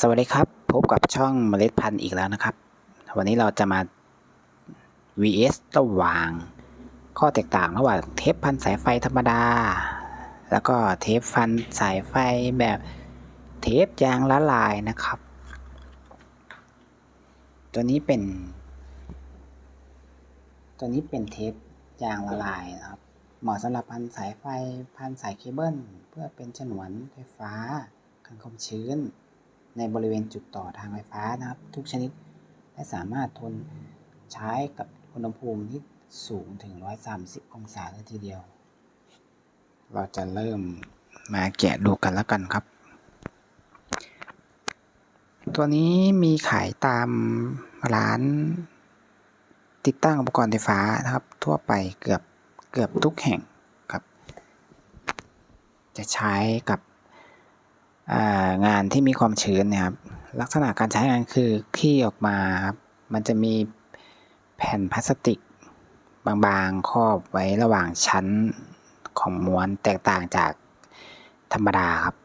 สวัสดีครับพบกับช่องเมล็ดพันธุ์อีกแล้วนะครับ วันนี้เราจะมา vs ระหว่าง ข้อแตกต่างระหว่างเทปพันสายไฟธรรมดา แล้วก็เทปฟันสายไฟแบบเทปยางละลายนะครับ ตัวนี้เป็น ตัวนี้เป็นเทปยางละลายนะครับเหมาะสำหรับพันสายไฟพันสายเคเบิลเพื่อเป็นฉนวนไฟฟ้ากันความชื้น ในบริเวณจุดต่อทางไฟฟ้านะครับ ทุกชนิด และสามารถทนใช้กับอุณหภูมิที่สูงถึง 130 องศาเลยทีเดียว เราจะเริ่มมาแกะดูกันแล้วกันครับ ตัวนี้มีขายตามร้านติดตั้งอุปกรณ์ไฟฟ้านะครับ ทั่วไปเกือบเกือบทุกแห่งครับ จะใช้กับ งานที่มีความชื้นนะครับลักษณะการใช้งานคือขี้ออกมาครับมันจะมีแผ่นพลาสติก บางๆครอบไว้ระหว่างชั้นของม้วนแตกต่างจากธรรมดาครับ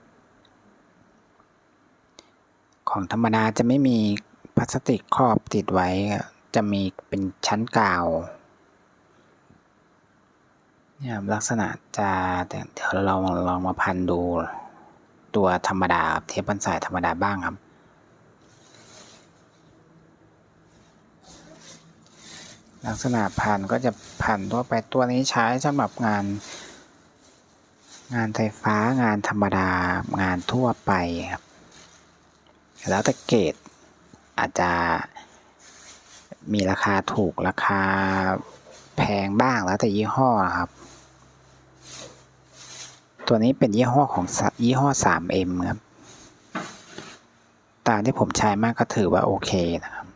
ของธรรมดาจะไม่มีพลาสติกครอบติดไว้ จะมีเป็นชั้นกาวเนี่ยลักษณะจะเดี๋ยวเราลองมาพันดู ตัวธรรมดาเทปพันสายธรรมดาบ้างครับ ลักษณะพันก็จะพันทั่วไปตัวนี้ใช้สำหรับงาน งานไฟฟ้างานธรรมดางานทั่วไปครับแล้วแต่เกรดอาจจะมีราคาถูกราคาแพงบ้างแล้วแต่ยี่ห้อครับ ตัวนี้เป็นยี่ห้อของยี่ห้อ 3M ครับ ตามที่ผมใช้มากก็ถือว่าโอเคนะครับ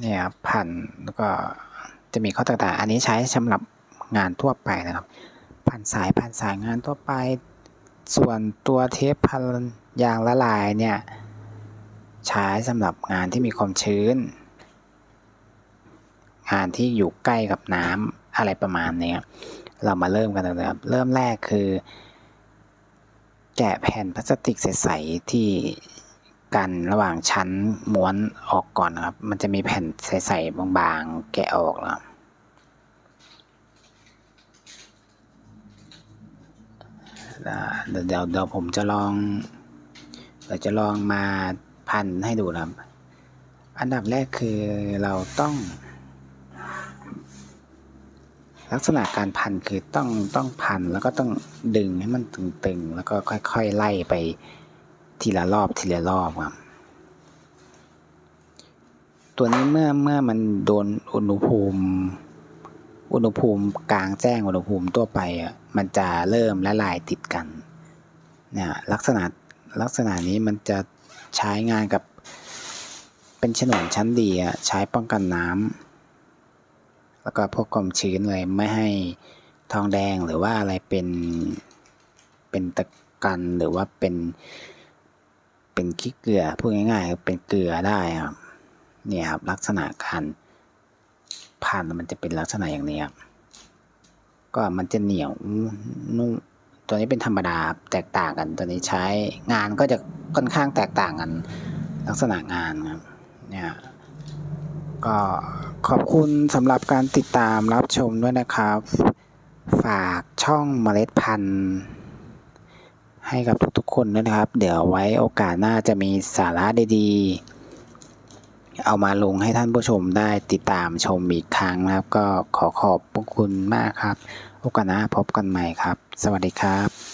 เนี่ยพันแล้วก็จะมีข้อต่างๆ อันนี้ใช้สำหรับงานทั่วไปนะครับ พันสายพันสายงานทั่วไป ส่วนตัวเทปพันยางละลายเนี่ยใช้สำหรับงานที่มีความชื้น งานที่อยู่ใกล้กับน้ำ อะไรประมาณนี้เรามาเริ่มกันเลยครับ เริ่มแรกคือ แกะแผ่นพลาสติกใสๆที่กันระหว่างชั้นม้วนออกก่อนนะครับ มันจะมีแผ่นใสๆบางๆ แกะออกแล้วเดี๋ยวเดี๋ยวเดี๋ยวผมจะลองเดี๋ยวจะลองมาพันให้ดูนะครับ อันดับแรกคือเราต้อง ลักษณะการพันคือต้องต้องพันแล้วก็ต้องดึงให้มันตึงๆ แล้วก็ค่อยๆ ไล่ไปทีละรอบทีละรอบครับตัวนี้เมื่อเมื่อมันโดนอุณหภูมิ อุณหภูมิกลางแจ้งอุณหภูมิตัวไปอะมันจะเริ่มละลายติดกันเนี่ยลักษณะลักษณะนี้มันจะใช้งานกับเป็นฉนวนชั้นดีอะใช้ป้องกันน้ำ แล้วก็พวกความชื้นเลยไม่ให้ทองแดงหรือว่าอะไรเป็นเป็นตะกันหรือว่าเป็น เป็นขี้เกลือพูดง่ายๆเป็นเกลือได้ครับนี่ครับลักษณะการผ่านมันจะเป็นลักษณะอย่างนี้ครับก็มันจะเหนียวนุ่มตัวนี้เป็นธรรมดาแตกต่างกัน ตัวนี้ใช้งานก็จะค่อนข้างแตกต่างกัน ลักษณะงานครับเนี่ยก็ ขอบคุณสำหรับการติดตามรับชมด้วยนะครับ ฝากช่องเมล็ดพันธุ์ ให้กับทุกๆคนด้วยนะครับ เดี๋ยวไว้โอกาสหน้าจะมีสาระดีๆ เอามาลงให้ท่านผู้ชมได้ติดตามชมอีกครั้งนะครับ ก็ขอขอบพระคุณมากครับ โอกาสหน้าพบกันใหม่ครับ สวัสดีครับ